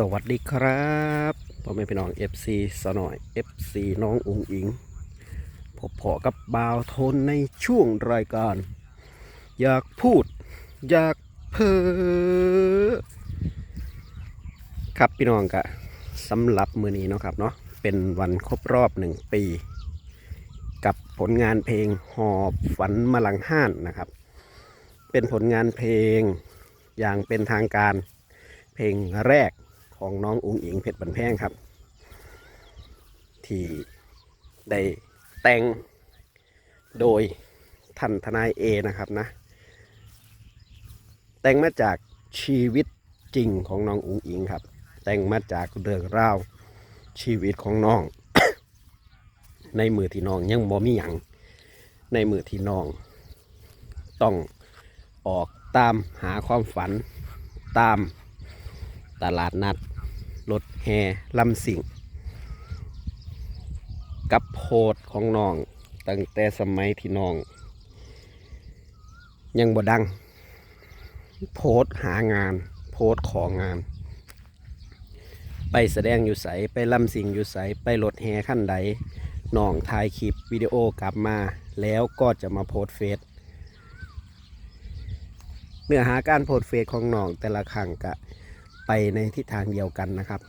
สวัสดีครับพ่อแม่พี่น้อง FC สหน่อย FC น้องอุงอิงพบพอกับบ่าวทนในช่วงรายการ อยากพูด อยากเพ้อครับพี่น้องกะสำหรับมือนี้เนาะครับเนาะเป็นวันครบรอบหนึ่งปี กับผลงานเพลงหอบฝันมลังห้านนะครับ เป็นผลงานเพลงอย่างเป็นทางการเพลงแรก ของน้องอุงอิงเพชรบันแพงครับ ที่ได้แต่งโดยท่านทนายเอนะครับนะ แต่งมาจากชีวิตจริงของน้องอุงอิงครับ แต่งมาจากเรื่องราวชีวิตของน้อง ในมือที่น้องยังบ่มีหยังในมือที่น้อง ต้องออกตามหาความฝันตามตลาดนัด รถแห่ลำสิงกับโพดของน้องตั้งแต่สมัยที่น้อง ยังบ่ดัง โพสหางาน โพสของาน ไปแสดงอยู่ใสไปลำสิงอยู่ใสไปรถแห่ขั้นใดน้องถ่ายคลิปวิดีโอกลับมา แล้วก็จะมาโพสเฟซเนื้อหาการโพสเฟซของน้องแต่ละครั้งกะ ไปในทิศทางเดียวกันนะครับ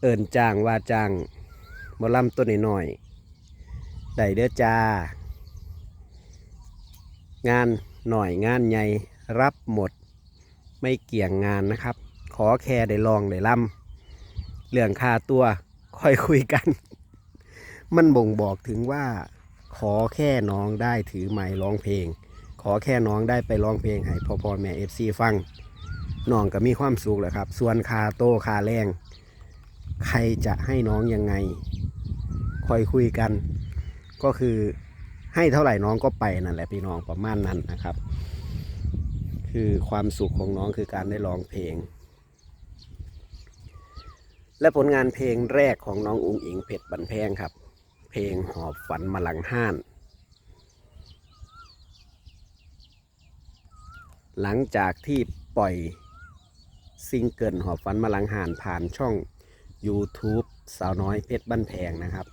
เอินจ้างว่าจ้างหมอลำตัวน้อยๆได้เด้อจ้า งานหน่อยงานใหญ่รับหมดไม่เกี่ยงงานนะครับ ขอแค่ได้ลองได้ลำเรื่องค่าตัวค่อยคุยกัน มันบ่งบอกถึงว่า ขอแค่น้องได้ถือไมค์ร้องเพลง ขอแค่น้องได้ไปร้องเพลงให้พ่อพ่อแม่เอฟซีฟัง น้องก็มีความสุขแหละครับ ส่วนคาโตคาแรง ใครจะให้น้องยังไงคอยคุยกัน ก็คือให้เท่าไหร่น้องก็ไปนั่นแหละพี่น้องประมาณนั้นนะครับ คือความสุขของน้องคือการได้ร้องเพลง และผลงานเพลงแรกของน้องอุ้งอิงเพชรบันแพงครับ เพลงหอบฝันมาหลังห้านหลังจากที่ปล่อย ซิงเกิลหอบฝันมาลังหานผ่านช่อง YouTube สาวน้อยเพชรบ้านแพงนะครับ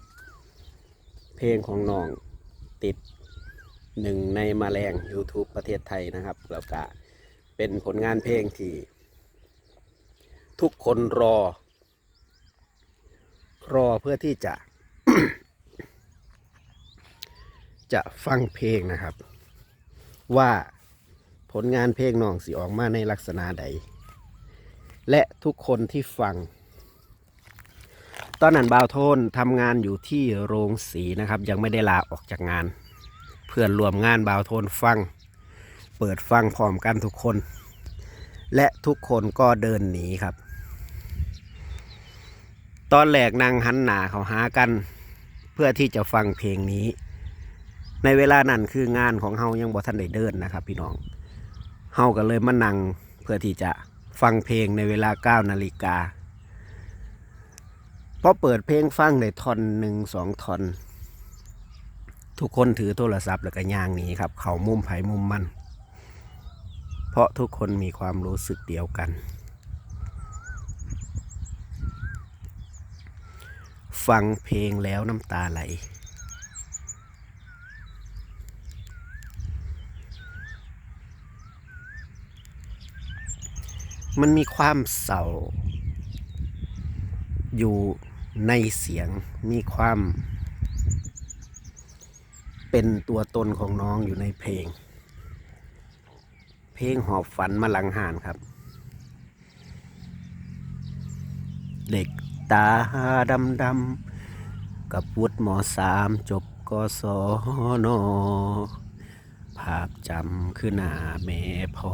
เพลงของน้องติดหนึ่งในมาแรง YouTube ประเทศไทยนะครับแล้วก็เป็นผลงานเพลงที่ ทุกคนรอ รอเพื่อที่จะ จะฟังเพลงนะครับ ว่าผลงานเพลงน้องสิออกมาในลักษณะใด และทุกคนที่ฟัง ตอนนั้นบ่าวโทนทำงานอยู่ที่โรงสีนะครับ ยังไม่ได้ลาออกจากงาน เพื่อนรวมงานบ่าวโทนฟัง เปิดฟังพร้อมกันทุกคน และทุกคนก็เดินหนีครับ ตอนแรกนางหันหนาเขาหากัน เพื่อที่จะฟังเพลงนี้ ในเวลานั้นคืองานของเฮายังบ่ทันได้เดินนะครับ พี่น้องเฮาก็เลยมานั่งเพื่อที่จะ ฟังเพลงในเวลา 9 นาฬิกาพอเปิดเพลงฟังได้ท่อนหนึ่งสองท่อน ทุกคนถือโทรศัพท์แล้วก็ย่างหนีครับ เขามุมไผ่มุมมัน เพราะทุกคนมีความรู้สึกเดียวกัน ฟังเพลงแล้วน้ำตาไหล มันมีความเศร้า อยู่ในเสียงมีความ เป็นตัวตนของน้องอยู่ในเพลง เพลงหอบฝันมาหลังหานครับ เด็กตาดำดำกับวุฒิหมอสามจบกศนภาพจำคือหน้าแม่พอ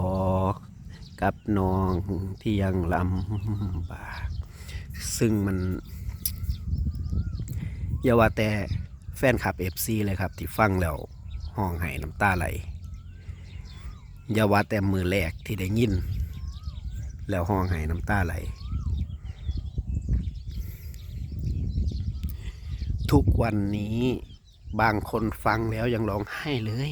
กับน้องที่ยังลำบากซึ่งมันอย่าว่าแต่แฟนคลับเอฟซีเลยครับ ที่ฟังแล้วห้องไห้น้ำตาไหลอย่าว่าแต่มือแรกที่ได้ยิน แล้วห้องไห้น้ำตาไหล ทุกวันนี้บางคนฟังแล้วยังร้องไห้เลย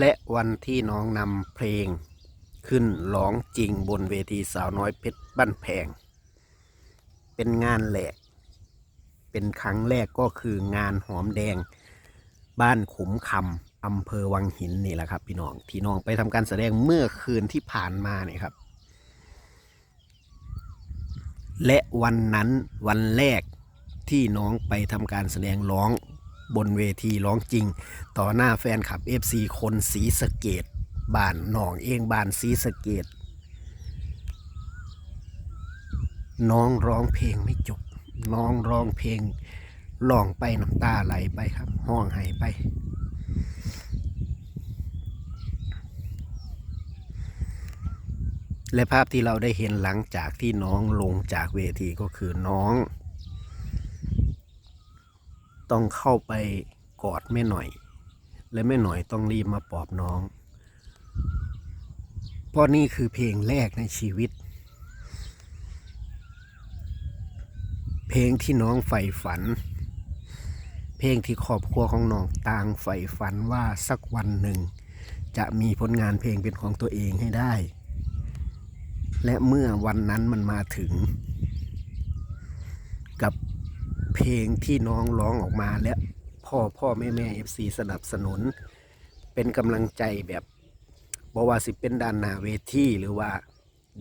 และวันที่น้องนำเพลงขึ้นร้องจริงบนเวทีสาวน้อยเพชรบ้านแพง เป็นงานแหลก เป็นครั้งแรกก็คืองานหอมแดง บ้านขุมคำอำเภอวังหินนี่แหละครับ พี่น้องที่น้องไปทำการแสดงเมื่อคืนที่ผ่านมาเนี่ยครับ และวันนั้นวันแรกที่น้องไปทำการแสดงร้อง บนเวทีร้องจริง ต่อหน้าแฟนคลับ FC คนสีสะเกตบ้านหนองเองบ้านสีสะเกต น้องร้องเพลงไม่จบ น้องร้องเพลงร้องไปน้ำตาไหลไปครับ ห้องไห้ไปและภาพที่เราได้เห็นหลังจากที่น้องลงจากเวทีก็คือน้อง ต้องเข้าไปกอดแม่หน่อย และแม่หน่อยต้องรีบมาปลอบน้องเพราะนี่คือเพลงแรกในชีวิต เพลงที่น้องใฝ่ฝัน เพลงที่ครอบครัวของน้องต่างใฝ่ฝันว่าสักวันหนึ่ง จะมีผลงานเพลงเป็นของตัวเองให้ได้ และเมื่อวันนั้นมันมาถึง กับ เพลงที่น้องร้องออกมาและพ่อพ่อแม่แม่เอฟซีสนับสนุน เป็นกำลังใจแบบบอกว่าสิเป็นด้านหน้าเวทีหรือว่า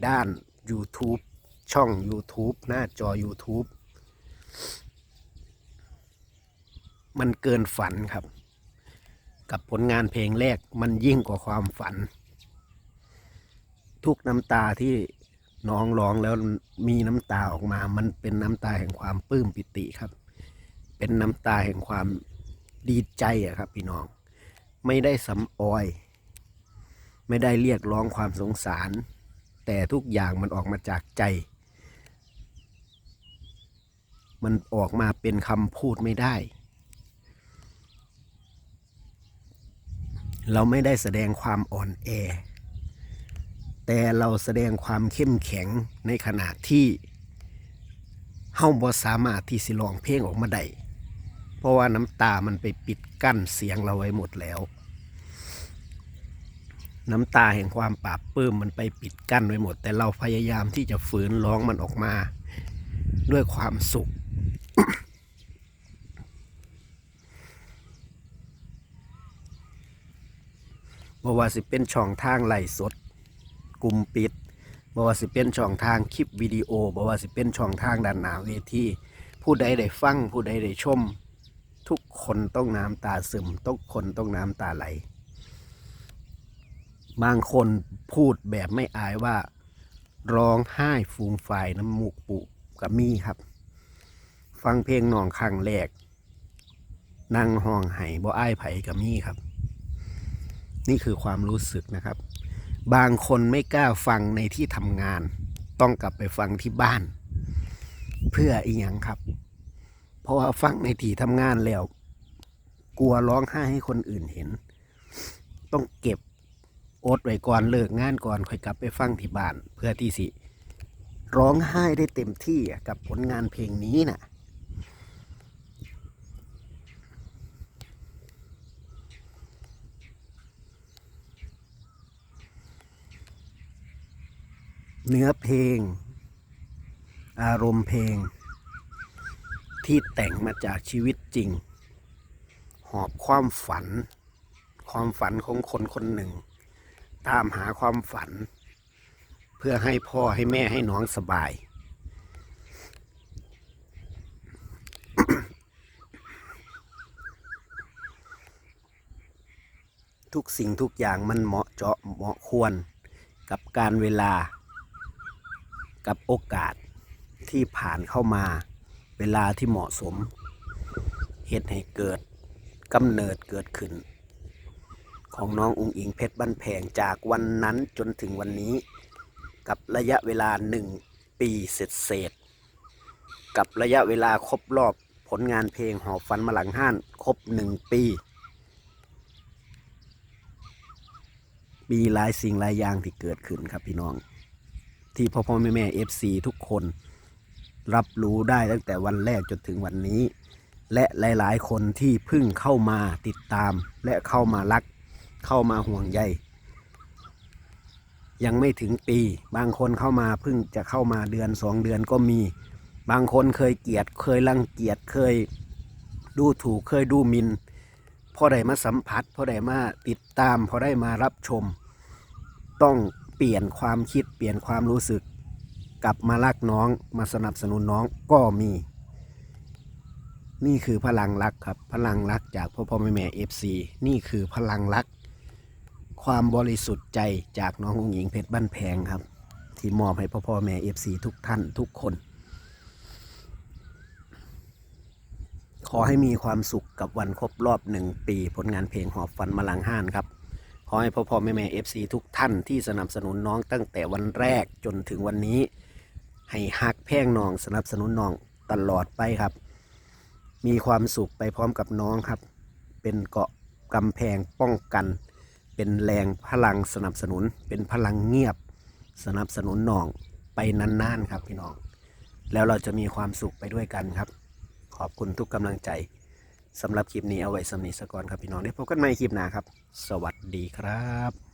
ด้าน YouTube ช่อง YouTube หน้าจอ YouTube มันเกินฝันครับ กับผลงานเพลงแรกมันยิ่งกว่าความฝัน ทุกน้ำตาที่ น้องร้องแล้วมีน้ำตาออกมา มันเป็นน้ำตาแห่งความปลื้มปิติครับ เป็นน้ำตาแห่งความดีใจอะครับ พี่น้อง ไม่ได้สำออย ไม่ได้เรียกร้องความสงสาร แต่ทุกอย่างมันออกมาจากใจ มันออกมาเป็นคำพูดไม่ได้ เราไม่ได้แสดงความอ่อนแอ แต่เราแสดงความเข้มแข็งในขณะที่เฮาบ่สามารถที่สิร้องเพลงออกมาได้เพราะว่าน้ำตามันไปปิดกั้นเสียงเราไว้หมดแล้ว น้ำตาแห่งความปราบปลื้มมันไปปิดกั้นไว้หมด แต่เราพยายามที่จะฝืนร้องมันออกมา ด้วยความสุขบ่ว่าสิเป็นช่องทางไหลสด กลุ่มปิดบ่ว่าสิเป็นช่องทางคลิปวิดีโอบ่ว่าสิเป็นช่องทางด้านหน้าเวทีผู้ใดได้ฟังผู้ใดได้ชม ทุกคนต้องน้ำตาซึมทุกคนต้องน้ำตาไหล บางคนพูดแบบไม่อายว่า ร้องไห้ฟูมฟายน้ำมูกปุกับมีครับ ฟังเพลงหนองครั้งแรกนั่งห้องไห้บ่อ้ายไผกับมีครับ นี่คือความรู้สึกนะครับ บางคนไม่กล้าฟังในที่ทำงาน ต้องกลับไปฟังที่บ้าน เพื่ออีหยังครับ เพราะว่าฟังในที่ทำงานแล้ว กลัวร้องไห้ให้คนอื่นเห็น ต้องเก็บอดไว้ก่อนเลิกงานก่อนค่อยกลับไปฟังที่บ้าน เพื่อที่สิ ร้องไห้ได้เต็มที่กับผลงานเพลงนี้น่ะ เนื้อเพลง อารมณ์เพลง ที่แต่งมาจากชีวิตจริง หอบความฝัน ความฝันของคนคนหนึ่ง ตามหาความฝัน เพื่อให้พ่อให้แม่ให้น้องสบาย ทุกสิ่งทุกอย่างมันเหมาะเจาะเหมาะควรกับการเวลา กับโอกาสที่ผ่านเข้ามาเวลาที่เหมาะสมเหตุให้เกิดกำเนิดเกิดขึ้น ของน้องอุงอิงเพชรบ้านแพงจากวันนั้นจนถึงวันนี้ กับระยะเวลาหนึ่งปีเศษเศษๆกับระยะเวลาครบรอบผลงานเพลงหอบฟันมาหลังห้านครบหนึ่งปี มีหลายสิ่งหลายอย่างที่เกิดขึ้นครับพี่น้อง ที่พ่อพ่อแม่แม่เอฟซีทุกคน รับรู้ได้ตั้งแต่วันแรกจนถึงวันนี้ และหลาย ๆ คนที่เพิ่งเข้ามาติดตาม และเข้ามารัก เข้ามาห่วงใยยังไม่ถึงปี บางคนเข้ามาเพิ่งจะเข้ามาเดือนสองเดือนก็มี บางคนเคยเกลียด เคยรังเกียจเคยดูถูกเคยดูหมินพอได้มาสัมผัสพอได้มาติดตามพอได้มารับชม ต้อง เปลี่ยนความคิดเปลี่ยนความรู้สึก กลับมารักน้องมาสนับสนุนน้องก็มี นี่คือพลังรักครับ พลังรักจากพ่อพ่อแม่แม่เอฟซีนี่คือพลังรัก ความบริสุทธิ์ใจจากน้ององหญิงเพชรบ้านแพงครับ ที่มอบให้พ่อพ่อแม่เอฟซีทุกท่านทุกคน ขอให้มีความสุขกับวันครบรอบหนึ่งปีผลงานเพลงหอบฝันมาลังห้านครับ ขอให้พ่อพ่อแม่แม่เอฟซีทุกท่านที่สนับสนุนน้องตั้งแต่วันแรกจนถึงวันนี้ ให้ฮักแพงน้องสนับสนุนน้องตลอดไปครับ มีความสุขไปพร้อมกับน้องครับ เป็นเกาะกำแพงป้องกัน เป็นแรงพลังสนับสนุน เป็นพลังเงียบสนับสนุนน้องไปนานๆครับพี่น้อง แล้วเราจะมีความสุขไปด้วยกันครับ ขอบคุณทุกกำลังใจ สำหรับคลิปนี้เอาไว้สำนีสก่อนครับพี่น้องได้พบกันใหม่คลิปหน้าครับ สวัสดีครับ